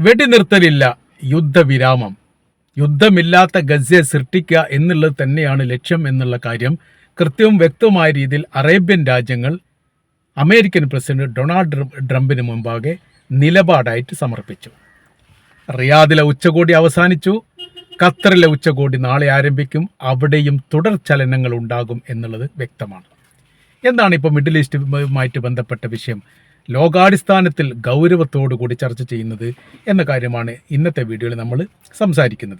വെടിനിർത്തലില്ല യുദ്ധവിരാമം. യുദ്ധമില്ലാത്ത ഗസയെ സൃഷ്ടിക്കുക എന്നുള്ളത് തന്നെയാണ് ലക്ഷ്യം എന്നുള്ള കാര്യം കൃത്യവും വ്യക്തവുമായ രീതിയിൽ അറേബ്യൻ രാജ്യങ്ങൾ അമേരിക്കൻ പ്രസിഡന്റ് ഡൊണാൾഡ് ട്രം- ട്രംപിന് മുമ്പാകെ നിലപാടായിട്ട് സമർപ്പിച്ചു. റിയാദിലെ ഉച്ചകോടി അവസാനിച്ചു. ഖത്തറിലെ ഉച്ചകോടി നാളെ ആരംഭിക്കും. അവിടെയും തുടർ ചലനങ്ങൾ ഉണ്ടാകും എന്നുള്ളത് വ്യക്തമാണ്. എന്താണ് ഇപ്പോൾ മിഡിൽ ഈസ്റ്റുമായിട്ട് ബന്ധപ്പെട്ട വിഷയം? ലോകാടിസ്ഥാനത്തിൽ ഗൗരവത്തോടു കൂടി ചർച്ച ചെയ്യുന്നത് എന്ന കാര്യമാണ് ഇന്നത്തെ വീഡിയോയിൽ നമ്മൾ സംസാരിക്കുന്നത്.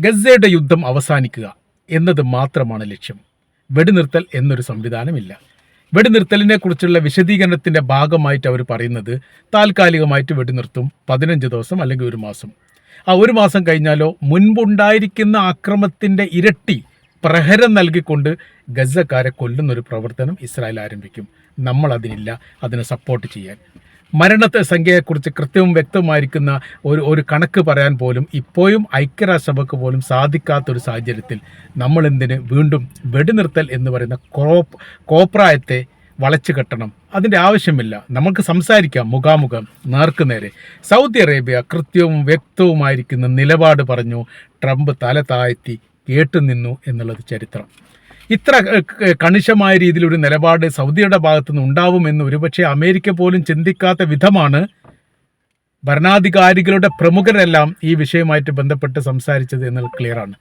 ഗസയുടെ യുദ്ധം അവസാനിക്കുക എന്നത് മാത്രമാണ് ലക്ഷ്യം. വെടിനിർത്തൽ എന്നൊരു സംവിധാനമില്ല. വെടിനിർത്തലിനെ കുറിച്ചുള്ള വിശദീകരണത്തിന്റെ ഭാഗമായിട്ട് അവർ പറയുന്നത് താൽക്കാലികമായിട്ട് വെടിനിർത്തും പതിനഞ്ച് ദിവസം അല്ലെങ്കിൽ ഒരു മാസം. ആ ഒരു മാസം കഴിഞ്ഞാലോ മുൻപുണ്ടായിരിക്കുന്ന ആക്രമത്തിന്റെ ഇരട്ടി പ്രഹരം നൽകിക്കൊണ്ട് ഗസക്കാരെ കൊല്ലുന്നൊരു പ്രവർത്തനം ഇസ്രായേൽ ആരംഭിക്കും. നമ്മൾ അതിനില്ല അതിനെ സപ്പോർട്ട് ചെയ്യാൻ. മരണത്തെ സംഖ്യയെക്കുറിച്ച് കൃത്യവും വ്യക്തമായിരിക്കുന്ന ഒരു ഒരു കണക്ക് പറയാൻ പോലും ഇപ്പോഴും ഐക്യരാഷ്ട്രസഭയ്ക്ക് പോലും സാധിക്കാത്തൊരു സാഹചര്യത്തിൽ നമ്മൾ എന്തിന് വീണ്ടും വെടിനിർത്തൽ എന്ന് പറയുന്ന കോപ്രായത്തെ വളച്ചു കെട്ടണം. അതിന്റെ ആവശ്യമില്ല. നമുക്ക് സംസാരിക്കാം മുഖാമുഖം നേർക്കുനേരെ സൗദി അറേബ്യ കൃത്യവും വ്യക്തവുമായിരിക്കുന്ന നിലപാട് പറഞ്ഞു ട്രംപ് തല താഴ്ത്തി കേട്ടുനിന്നു എന്നുള്ളത് ചരിത്രം. ഇത്ര കണിശമായ രീതിയിൽ ഒരു നിലപാട് സൗദിയുടെ ഭാഗത്തുനിന്ന് ഉണ്ടാവുമെന്ന് ഒരുപക്ഷെ അമേരിക്ക പോലും ചിന്തിക്കാത്ത വിധമാണ് ഭരണാധികാരികളുടെ പ്രമുഖരെല്ലാം ഈ വിഷയവുമായിട്ട് ബന്ധപ്പെട്ട് സംസാരിച്ചത് എന്നുള്ളത് ക്ലിയറാണ്.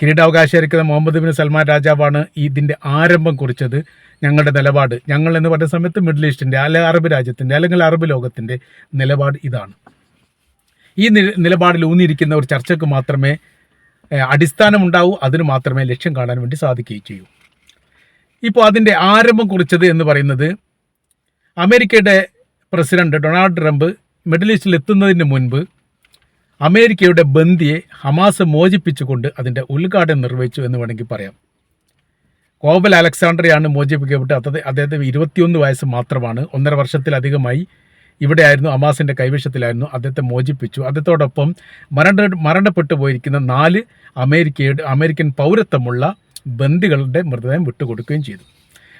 കിരീടാവകാശിയായിരിക്കുന്ന മുഹമ്മദ് ബിൻ സൽമാൻ രാജാവാണ് ഇതിന്റെ ആരംഭം കുറിച്ചത് ഞങ്ങളുടെ നിലപാട്. ഞങ്ങൾ എന്ന് പറഞ്ഞ സമയത്ത് മിഡിൽ ഈസ്റ്റിന്റെ അല്ലെങ്കിൽ അറബ് രാജ്യത്തിന്റെ അല്ലെങ്കിൽ അറബ് ലോകത്തിന്റെ നിലപാട് ഇതാണ്. ഈ നിലപാടിൽ ഊന്നിയിരിക്കുന്ന ഒരു ചർച്ചയ്ക്ക് മാത്രമേ അടിസ്ഥാനമുണ്ടാവൂ. അതിന് മാത്രമേ ലക്ഷ്യം കാണാൻ വേണ്ടി സാധിക്കുകയും ചെയ്യൂ. ഇപ്പോൾ അതിന്റെ ആരംഭം കുറിച്ചത് എന്ന് പറയുന്നത് അമേരിക്കയുടെ പ്രസിഡന്റ് ഡൊണാൾഡ് ട്രംപ് മിഡിൽ ഈസ്റ്റിൽ എത്തുന്നതിന് മുൻപ് അമേരിക്കയുടെ ബന്ദിയെ ഹമാസ് മോചിപ്പിച്ചുകൊണ്ട് അതിന്റെ ഉദ്ഘാടനം നിർവഹിച്ചു എന്ന് വേണമെങ്കിൽ പറയാം. കോബൽ അലക്സാണ്ടറിയാണ് അത് അദ്ദേഹത്തിന് ഇരുപത്തിയൊന്ന് വയസ്സ് മാത്രമാണ്. ഒന്നര വർഷത്തിലധികമായി ഇവിടെയായിരുന്നു അമാസിന്റെ കൈവശത്തിലായിരുന്നു. അദ്ദേഹത്തെ മോചിപ്പിച്ചു. അദ്ദേഹത്തോടൊപ്പം മരണ മരണപ്പെട്ടു പോയിരിക്കുന്ന നാല് അമേരിക്കയുടെ അമേരിക്കൻ പൗരത്വമുള്ള ബന്ദികളുടെ മൃതദേഹം വിട്ടുകൊടുക്കുകയും ചെയ്തു.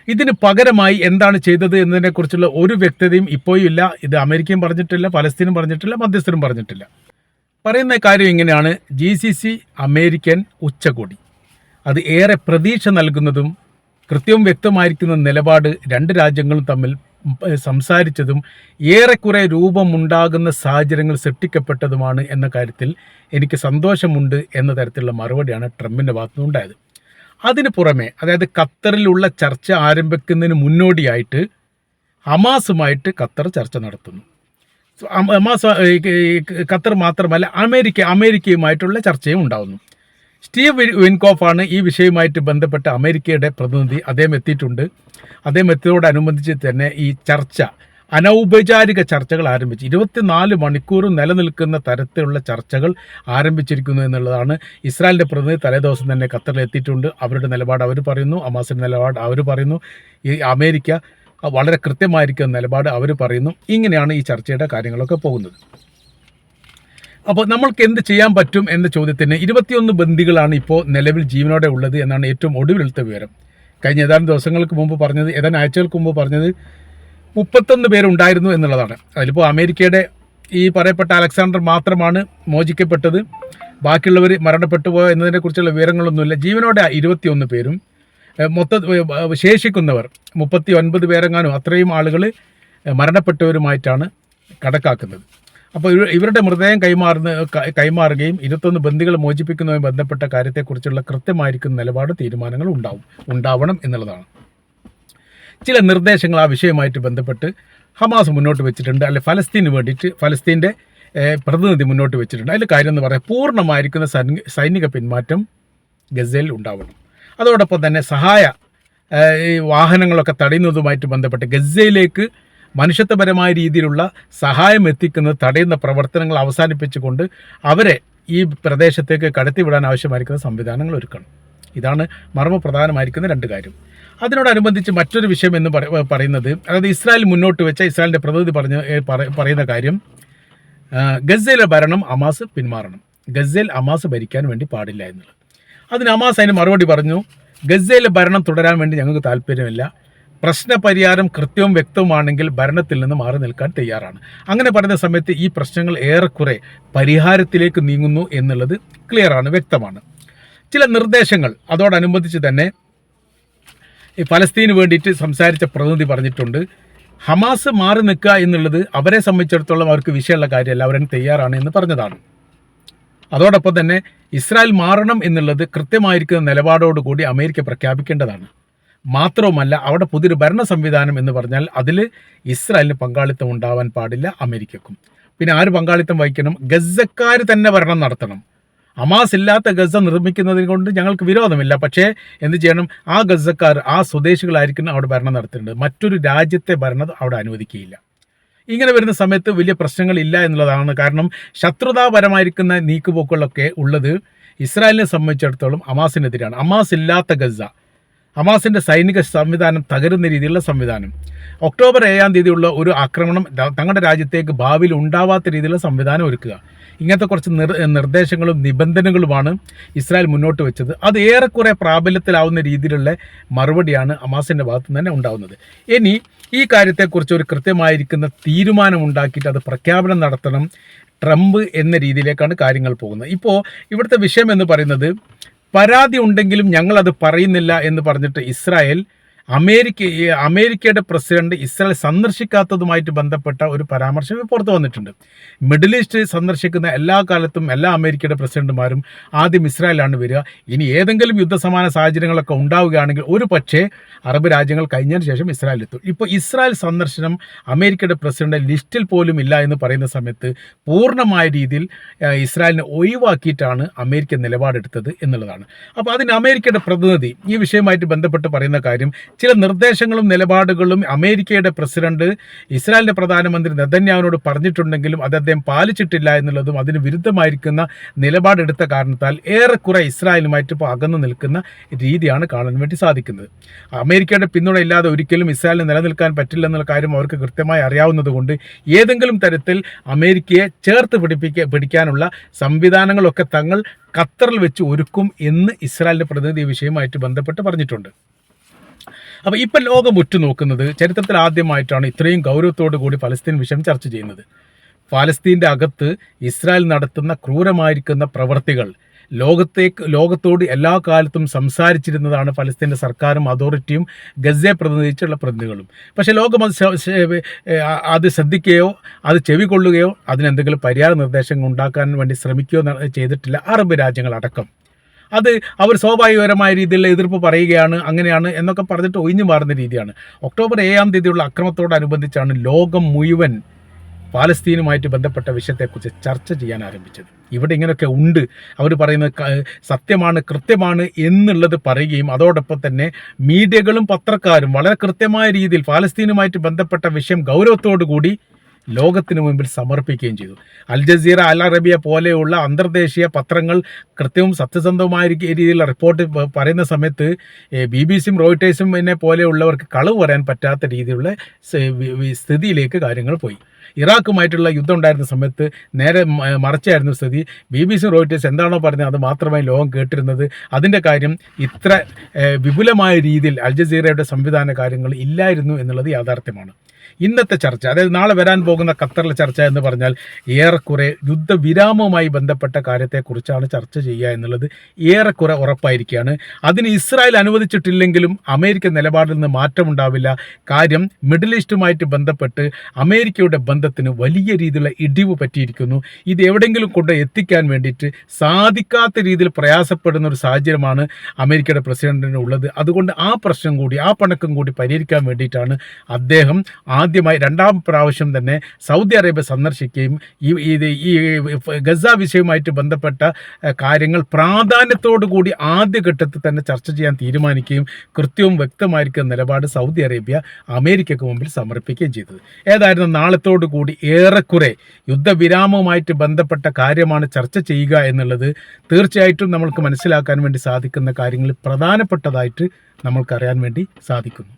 ഇതിന് പകരമായി എന്താണ് ചെയ്തത് എന്നതിനെക്കുറിച്ചുള്ള ഒരു വ്യക്തതയും ഇപ്പോഴും ഇല്ല. ഇത് അമേരിക്കയും പറഞ്ഞിട്ടില്ല പലസ്തീനും പറഞ്ഞിട്ടില്ല മധ്യസ്ഥരും പറഞ്ഞിട്ടില്ല. പറയുന്ന കാര്യം ഇങ്ങനെയാണ്. ജി സി സി അമേരിക്കൻ ഉച്ചകോടി. അത് ഏറെ പ്രതീക്ഷ നൽകുന്നതും കൃത്യവും വ്യക്തമായിരിക്കുന്ന നിലപാട് രണ്ട് രാജ്യങ്ങളും തമ്മിൽ സംസാരിച്ചതും ഏറെക്കുറെ രൂപമുണ്ടാകുന്ന സാഹചര്യങ്ങൾ സൃഷ്ടിക്കപ്പെട്ടതുമാണ് എന്ന കാര്യത്തിൽ എനിക്ക് സന്തോഷമുണ്ട് എന്ന തരത്തിലുള്ള മറുപടിയാണ് ട്രംപിന്റെ ഭാഗത്തുനിന്നുണ്ടായത്. അതിന് പുറമെ അതായത് ഖത്തറിലുള്ള ചർച്ച ആരംഭിക്കുന്നതിന് മുന്നോടിയായിട്ട് ഹമാസുമായിട്ട് ഖത്തർ ചർച്ച നടത്തുന്നു. ഹമാസ് ഖത്തർ മാത്രമല്ല അമേരിക്ക അമേരിക്കയുമായിട്ടുള്ള ചർച്ചയും ഉണ്ടാവുന്നു. സ്റ്റീവ് വിൻകോഫാണ് ഈ വിഷയവുമായിട്ട് ബന്ധപ്പെട്ട അമേരിക്കയുടെ പ്രതിനിധി അദ്ദേഹം എത്തിയിട്ടുണ്ട്. അദ്ദേഹം എത്തിയതോടനുബന്ധിച്ച് തന്നെ ഈ ചർച്ച അനൗപചാരിക ചർച്ചകൾ ആരംഭിച്ചു. ഇരുപത്തിനാല് മണിക്കൂറും നിലനിൽക്കുന്ന തരത്തിലുള്ള ചർച്ചകൾ ആരംഭിച്ചിരിക്കുന്നു എന്നുള്ളതാണ് ഇസ്രായേലിന്റെ പ്രതിനിധി തലേദിവസം തന്നെ ഖത്തറിൽ എത്തിയിട്ടുണ്ട്. അവരുടെ നിലപാട് അവർ പറയുന്നു അമാസിന്റെ നിലപാട് അവർ പറയുന്നു ഈ അമേരിക്ക വളരെ കൃത്യമായിരിക്കുന്ന നിലപാട് അവർ പറയുന്നു. ഇങ്ങനെയാണ് ഈ ചർച്ചയുടെ കാര്യങ്ങളൊക്കെ പോകുന്നത്. അപ്പോൾ നമ്മൾക്ക് എന്ത് ചെയ്യാൻ പറ്റും എന്ന ചോദ്യത്തിന് ഇരുപത്തിയൊന്ന് ബന്ദികളാണ് ഇപ്പോൾ നിലവിൽ ജീവനോടെ ഉള്ളത് എന്നാണ് ഏറ്റവും ഒടുവിലത്തെ വിവരം. കഴിഞ്ഞ ഏതാനും ദിവസങ്ങൾക്ക് മുമ്പ് പറഞ്ഞത് ഏതാനും ആഴ്ചകൾക്ക് മുമ്പ് പറഞ്ഞത് മുപ്പത്തൊന്ന് പേരുണ്ടായിരുന്നു എന്നുള്ളതാണ്. അതിലിപ്പോൾ അമേരിക്കയുടെ ഈ പറയപ്പെട്ട അലക്സാണ്ടർ മാത്രമാണ് മോചിക്കപ്പെട്ടത്. ബാക്കിയുള്ളവർ മരണപ്പെട്ടു പോയോ എന്നതിനെക്കുറിച്ചുള്ള വിവരങ്ങളൊന്നുമില്ല. ജീവനോടെ ഇരുപത്തിയൊന്ന് പേരും. മൊത്ത ശേഷിക്കുന്നവർ മുപ്പത്തി ഒൻപത് പേരെങ്ങാനും അത്രയും ആളുകൾ മരണപ്പെട്ടവരുമായിട്ടാണ് കണക്കാക്കുന്നത്. അപ്പോൾ ഇവരുടെ മൃതദേഹം കൈമാറുന്ന കൈമാറുകയും ഇരുപത്തൊന്ന് ബന്ദികൾ മോചിപ്പിക്കുന്നതുമായി ബന്ധപ്പെട്ട കാര്യത്തെക്കുറിച്ചുള്ള കൃത്യമായിരിക്കുന്ന നിലപാട് തീരുമാനങ്ങൾ ഉണ്ടാവും. ഉണ്ടാവണം എന്നുള്ളതാണ്. ചില നിർദ്ദേശങ്ങൾ ആ വിഷയമായിട്ട് ബന്ധപ്പെട്ട് ഹമാസ് മുന്നോട്ട് വെച്ചിട്ടുണ്ട്. അല്ലെ ഫലസ്തീന് വേണ്ടിയിട്ട് ഫലസ്തീന്റെ പ്രതിനിധി മുന്നോട്ട് വെച്ചിട്ടുണ്ട്. അതിൽ കാര്യം എന്ന് പറയാം പൂർണമായിരിക്കുന്ന സൈനിക പിന്മാറ്റം ഗസയിൽ ഉണ്ടാവണം. അതോടൊപ്പം തന്നെ സഹായ ഈ വാഹനങ്ങളൊക്കെ തടയുന്നതുമായിട്ട് ബന്ധപ്പെട്ട് ഗസയിലേക്ക് മനുഷ്യത്വപരമായ രീതിയിലുള്ള സഹായം എത്തിക്കുന്നത് തടയുന്ന പ്രവർത്തനങ്ങൾ അവസാനിപ്പിച്ചുകൊണ്ട് അവരെ ഈ പ്രദേശത്തേക്ക് കടത്തിവിടാൻ ആവശ്യമായിരിക്കുന്ന സംവിധാനങ്ങൾ ഒരുക്കണം. ഇതാണ് മർമ്മപ്രധാനമായിരിക്കുന്ന രണ്ട് കാര്യം. അതിനോടനുബന്ധിച്ച് മറ്റൊരു വിഷയം എന്ന് പറ- പറയുന്നത് അതായത് ഇസ്രായേൽ മുന്നോട്ട് വെച്ച ഇസ്രായേലിന്റെ പ്രതിനിധി പറഞ്ഞ പറയുന്ന കാര്യം ഗസയിലെ ഭരണം അമാസ് പിന്മാറണം. ഗസയിൽ അമാസ് ഭരിക്കാൻ വേണ്ടി പാടില്ല എന്നുള്ളത്. അതിന് അമാസ് അതിന് മറുപടി പറഞ്ഞു ഗസയിലെ ഭരണം തുടരാൻ വേണ്ടി ഞങ്ങൾക്ക് താല്പര്യമില്ല. പ്രശ്നപരിഹാരം കൃത്യവും വ്യക്തവുമാണെങ്കിൽ ഭരണത്തിൽ നിന്ന് മാറി നിൽക്കാൻ തയ്യാറാണ്. അങ്ങനെ പറയുന്ന സമയത്ത് ഈ പ്രശ്നങ്ങൾ ഏറെക്കുറെ പരിഹാരത്തിലേക്ക് നീങ്ങുന്നു എന്നുള്ളത് ക്ലിയറാണ് വ്യക്തമാണ്. ചില നിർദ്ദേശങ്ങൾ അതോടനുബന്ധിച്ച് തന്നെ ഈ ഫലസ്തീന് വേണ്ടിയിട്ട് സംസാരിച്ച പ്രതിനിധി പറഞ്ഞിട്ടുണ്ട്. ഹമാസ് മാറി നിൽക്കുക എന്നുള്ളത് അവരെ സംബന്ധിച്ചിടത്തോളം അവർക്ക് വിഷയമുള്ള കാര്യമല്ല അവരെ തയ്യാറാണ് എന്ന് പറഞ്ഞതാണ്. അതോടൊപ്പം തന്നെ ഇസ്രായേൽ മാറണം എന്നുള്ളത് കൃത്യമായിരിക്കുന്ന നിലപാടോടുകൂടി അമേരിക്ക പ്രഖ്യാപിക്കേണ്ടതാണ്. മാത്രവുമല്ല അവിടെ പുതിയൊരു ഭരണ സംവിധാനം എന്ന് പറഞ്ഞാൽ അതിൽ ഇസ്രായേലിന് പങ്കാളിത്തം ഉണ്ടാവാൻ പാടില്ല അമേരിക്കക്കും. പിന്നെ ആര് പങ്കാളിത്തം വഹിക്കണം? ഗസക്കാർ തന്നെ ഭരണം നടത്തണം. അമാസ് ഇല്ലാത്ത ഗസ നിർമ്മിക്കുന്നതിനെ കൊണ്ട് ഞങ്ങൾക്ക് വിരോധമില്ല. പക്ഷേ എന്ത് ചെയ്യണം? ആ ഗസക്കാർ ആ സ്വദേശികളായിരിക്കണം അവിടെ ഭരണം നടത്തേണ്ടത് മറ്റൊരു രാജ്യത്തെ ഭരണം അവിടെ അനുവദിക്കുകയില്ല. ഇങ്ങനെ വരുന്ന സമയത്ത് വലിയ പ്രശ്നങ്ങളില്ല എന്നുള്ളതാണ് കാരണം ശത്രുതാപരമായിരിക്കുന്ന നീക്കുപോക്കുകളൊക്കെ ഉള്ളത് ഇസ്രായേലിനെ സംബന്ധിച്ചിടത്തോളം അമാസിനെതിരാണ് അമാസ് ഇല്ലാത്ത ഗസ ഹമാസിന്റെ സൈനിക സംവിധാനം തകരുന്ന രീതിയിലുള്ള സംവിധാനം. ഒക്ടോബർ ഏഴാം തീയതിയുള്ള ഒരു ആക്രമണം തങ്ങളുടെ രാജ്യത്തേക്ക് ഭാവിയിൽ ഉണ്ടാവാത്ത രീതിയിലുള്ള സംവിധാനം ഒരുക്കുക. ഇങ്ങനത്തെ കുറച്ച് നിർ നിർദ്ദേശങ്ങളും നിബന്ധനകളുമാണ് ഇസ്രായേൽ മുന്നോട്ട് വെച്ചത്. അത് ഏറെക്കുറെ പ്രാബല്യത്തിലാവുന്ന രീതിയിലുള്ള മറുപടിയാണ് ഹമാസിന്റെ ഭാഗത്തു നിന്ന് തന്നെ ഉണ്ടാവുന്നത്. ഇനി ഈ കാര്യത്തെക്കുറിച്ച് ഒരു കൃത്യമായിരിക്കുന്ന തീരുമാനം ഉണ്ടാക്കിയിട്ട് അത് പ്രഖ്യാപനം നടത്തണം ട്രംപ് എന്ന രീതിയിലേക്കാണ് കാര്യങ്ങൾ പോകുന്നത്. ഇപ്പോൾ ഇവിടുത്തെ വിഷയം എന്ന് പറയുന്നത് പരാതി ഉണ്ടെങ്കിലും ഞങ്ങളത് പറയുന്നില്ല എന്ന് പറഞ്ഞിട്ട് ഇസ്രായേൽ അമേരിക്ക അമേരിക്കയുടെ പ്രസിഡന്റ് ഇസ്രായേൽ സന്ദർശിക്കാത്തതുമായിട്ട് ബന്ധപ്പെട്ട ഒരു പരാമർശം പുറത്തു വന്നിട്ടുണ്ട്. മിഡിൽ ഈസ്റ്റ് സന്ദർശിക്കുന്ന എല്ലാ കാലത്തും എല്ലാ അമേരിക്കയുടെ പ്രസിഡന്റുമാരും ആദ്യം ഇസ്രായേലാണ് വരിക. ഇനി ഏതെങ്കിലും യുദ്ധസമാന സാഹചര്യങ്ങളൊക്കെ ഉണ്ടാവുകയാണെങ്കിൽ ഒരു പക്ഷേ അറബ് രാജ്യങ്ങൾ കഴിഞ്ഞതിന് ശേഷം ഇസ്രായേൽ എത്തും ഇപ്പോൾ ഇസ്രായേൽ സന്ദർശനം അമേരിക്കയുടെ പ്രസിഡന്റ് ലിസ്റ്റിൽ പോലും ഇല്ല എന്ന് പറയുന്ന സമയത്ത് പൂർണമായ രീതിയിൽ ഇസ്രായേലിനെ ഒഴിവാക്കിയിട്ടാണ് അമേരിക്ക നിലപാടെടുത്തത് എന്നുള്ളതാണ്. അപ്പോൾ അതിന് അമേരിക്കയുടെ പ്രതിനിധി ഈ വിഷയവുമായിട്ട് ബന്ധപ്പെട്ട് പറയുന്ന കാര്യം ചില നിർദ്ദേശങ്ങളും നിലപാടുകളും അമേരിക്കയുടെ പ്രസിഡന്റ് ഇസ്രായേലിന്റെ പ്രധാനമന്ത്രി നെതന്യാവിനോട് പറഞ്ഞിട്ടുണ്ടെങ്കിലും അത് അദ്ദേഹം പാലിച്ചിട്ടില്ല എന്നുള്ളതും അതിന് വിരുദ്ധമായിരിക്കുന്ന നിലപാടെടുത്ത കാരണത്താൽ ഏറെക്കുറെ ഇസ്രായേലുമായിട്ട് ഇപ്പോൾ അകന്നു നിൽക്കുന്ന രീതിയാണ് കാണാൻ വേണ്ടി സാധിക്കുന്നത്. അമേരിക്കയുടെ പിന്തുണ ഇല്ലാതെ ഒരിക്കലും ഇസ്രായേലിന് നിലനിൽക്കാൻ പറ്റില്ല എന്നുള്ള കാര്യം അവർക്ക് കൃത്യമായി അറിയാവുന്നതുകൊണ്ട് ഏതെങ്കിലും തരത്തിൽ അമേരിക്കയെ ചേർത്ത് പിടിപ്പിക്ക പിടിക്കാനുള്ള സംവിധാനങ്ങളൊക്കെ തങ്ങൾ ഖത്തറിൽ വെച്ച് ഒരുക്കും എന്ന് ഇസ്രായേലിന്റെ പ്രതിനിധി വിഷയവുമായിട്ട് ബന്ധപ്പെട്ട് പറഞ്ഞിട്ടുണ്ട്. അപ്പോൾ ഇപ്പം ലോകം ഉറ്റുനോക്കുന്നത് ചരിത്രത്തിൽ ആദ്യമായിട്ടാണ് ഇത്രയും ഗൗരവത്തോടു കൂടി ഫലസ്തീൻ വിഷയം ചർച്ച ചെയ്യുന്നത്. ഫലസ്തീന്റെ അകത്ത് ഇസ്രായേൽ നടത്തുന്ന ക്രൂരമായിരിക്കുന്ന പ്രവർത്തികൾ ലോകത്തേക്ക് ലോകത്തോട് എല്ലാ കാലത്തും സംസാരിച്ചിരുന്നതാണ് ഫലസ്തീന്റെ സർക്കാരും അതോറിറ്റിയും ഗസയെ പ്രതിനിധിച്ചുള്ള പ്രതിനിധികളും. പക്ഷേ ലോകം അത് അത് ശ്രദ്ധിക്കുകയോ അത് ചെവികൊള്ളുകയോ അതിനെന്തെങ്കിലും പരിഹാര നിർദ്ദേശങ്ങൾ ഉണ്ടാക്കാൻ വേണ്ടി ശ്രമിക്കുകയോ ചെയ്തിട്ടില്ല. അറബ് രാജ്യങ്ങളടക്കം. അത് അവർ സ്വാഭാവികപരമായ രീതിയിൽ എതിർപ്പ് പറയുകയാണ് അങ്ങനെയാണ് എന്നൊക്കെ പറഞ്ഞിട്ട് ഒഴിഞ്ഞു മാറുന്ന രീതിയാണ്. ഒക്ടോബർ ഏഴാം തീയതിയുള്ള അക്രമത്തോടനുബന്ധിച്ചാണ് ലോകം മുഴുവൻ പാലസ്തീനുമായിട്ട് ബന്ധപ്പെട്ട വിഷയത്തെക്കുറിച്ച് ചർച്ച ചെയ്യാൻ ആരംഭിച്ചത്. ഇവിടെ ഇങ്ങനെയൊക്കെ ഉണ്ട്. അവർ പറയുന്നത് സത്യമാണ് കൃത്യമാണ് എന്നുള്ളത് പറയുകയും അതോടൊപ്പം തന്നെ മീഡിയകളും പത്രക്കാരും വളരെ കൃത്യമായ രീതിയിൽ പാലസ്തീനുമായിട്ട് ബന്ധപ്പെട്ട വിഷയം ഗൗരവത്തോടു കൂടി ലോകത്തിന് മുമ്പിൽ സമർപ്പിക്കുകയും ചെയ്തു. അൽ ജസീറ അൽ അറബിയ പോലെയുള്ള അന്തർദേശീയ പത്രങ്ങൾ കൃത്യവും സത്യസന്ധവുമായ രീതിയിൽ റിപ്പോർട്ട് പറയുന്ന സമയത്ത് ബി ബി സിയും റോയിട്ടേഴ്സും എന്നെ പോലെയുള്ളവർക്ക് കളവ് പറയാൻ പറ്റാത്ത രീതിയിലുള്ള സ്ഥിതിയിലേക്ക് കാര്യങ്ങൾ പോയി. ഇറാഖുമായിട്ടുള്ള യുദ്ധം ഉണ്ടായിരുന്ന സമയത്ത് നേരെ മറച്ചായിരുന്നു മറിച്ചായിരുന്നു സ്ഥിതി. ബി ബി സി റോയിട്ടേഴ്സ് എന്താണോ പറഞ്ഞത് അത് മാത്രമായി ലോകം കേട്ടിരുന്നത്. അതിന്റെ കാര്യം ഇത്ര വിപുലമായ രീതിയിൽ അൽ ജസീറയുടെ സംവിധാന കാര്യങ്ങൾ ഇല്ലായിരുന്നു എന്നുള്ളത് യാഥാർത്ഥ്യമാണ്. ഇന്നത്തെ ചർച്ച അതായത് നാളെ വരാൻ പോകുന്ന ഖത്തറിലെ ചർച്ച എന്ന് പറഞ്ഞാൽ ഏറെക്കുറെ യുദ്ധവിരാമവുമായി ബന്ധപ്പെട്ട കാര്യത്തെക്കുറിച്ചാണ് ചർച്ച ചെയ്യുക എന്നുള്ളത് ഏറെക്കുറെ ഉറപ്പായിരിക്കുകയാണ്. അതിന് ഇസ്രായേൽ അനുവദിച്ചിട്ടില്ലെങ്കിലും അമേരിക്ക നിലപാടിൽ നിന്ന് മാറ്റമുണ്ടാവില്ല. കാര്യം മിഡിൽ ഈസ്റ്റുമായിട്ട് ബന്ധപ്പെട്ട് അമേരിക്കയുടെ ബന്ധത്തിന് വലിയ രീതിയിലുള്ള ഇടിവ് പറ്റിയിരിക്കുന്നു. ഇത് എവിടെയെങ്കിലും കൊണ്ട് എത്തിക്കാൻ വേണ്ടിയിട്ട് സാധിക്കാത്ത രീതിയിൽ പ്രയാസപ്പെടുന്ന ഒരു സാഹചര്യമാണ് അമേരിക്കയുടെ പ്രസിഡന്റിന് ഉള്ളത് അതുകൊണ്ട് ആ പ്രശ്നം കൂടി ആ പണക്കം കൂടി പരിഹരിക്കാൻ വേണ്ടിയിട്ടാണ് അദ്ദേഹം ആദ്യമായി രണ്ടാം പ്രാവശ്യം തന്നെ സൗദി അറേബ്യ സന്ദർശിക്കുകയും ഈ ഇത് ഈ ഗസ വിഷയവുമായിട്ട് ബന്ധപ്പെട്ട കാര്യങ്ങൾ പ്രാധാന്യത്തോടു കൂടി ആദ്യഘട്ടത്തിൽ തന്നെ ചർച്ച ചെയ്യാൻ തീരുമാനിക്കുകയും കൃത്യവും വ്യക്തമായിരിക്കുന്ന നിലപാട് സൗദി അറേബ്യ അമേരിക്കയ്ക്ക് മുമ്പിൽ സമർപ്പിക്കുകയും ചെയ്തത്. ഏതായിരുന്നു നാളത്തോടു കൂടി ഏറെക്കുറെ യുദ്ധവിരാമവുമായിട്ട് ബന്ധപ്പെട്ട കാര്യമാണ് ചർച്ച ചെയ്യുക എന്നുള്ളത് തീർച്ചയായിട്ടും നമ്മൾക്ക് മനസ്സിലാക്കാൻ വേണ്ടി സാധിക്കുന്ന കാര്യങ്ങളിൽ പ്രധാനപ്പെട്ടതായിട്ട് നമ്മൾക്കറിയാൻ വേണ്ടി സാധിക്കുന്നു.